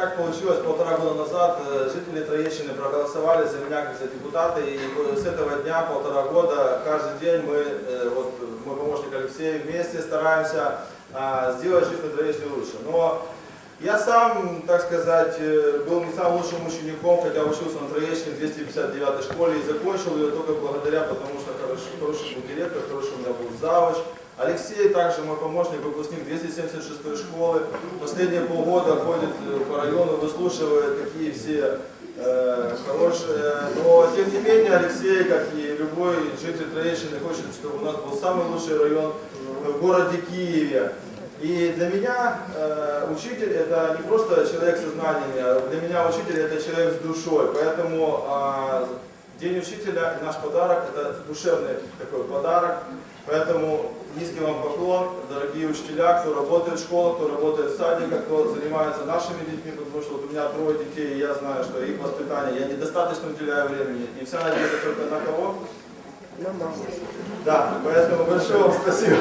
так получилось, полтора года назад э, жители Троещины проголосовали за меня как за депутата, и с этого дня, полтора года, каждый день мы, э, вот мой помощник Алексей, вместе стараемся а, сделать жизнь на Троещине лучше. Но я сам, так сказать, э, был не самым лучшим учеником, хотя учился на Троещине в 259 школе и закончил ее только благодаря, потому что хороший, хороший был директор, хороший у меня был завуч. Алексей, также мой помощник, выпускник 276 школы. Последние полгода ходит э, по району, выслушивает, какие все э, хорошие. Но, тем не менее, Алексей, как и любой житель Троещины, хочет, чтобы у нас был самый лучший район в городе Киеве. И для меня э, учитель это не просто человек со знаниями, а для меня учитель это человек с душой. Поэтому э, День учителя наш подарок это душевный такой подарок. Поэтому низкий вам поклон, дорогие учителя, кто работает в школах, кто работает в садиках, кто занимается нашими детьми, потому что вот у меня трое детей, и я знаю, что их воспитание, я недостаточно уделяю времени. И вся надежда только на кого? На маму. Да, поэтому большое вам спасибо.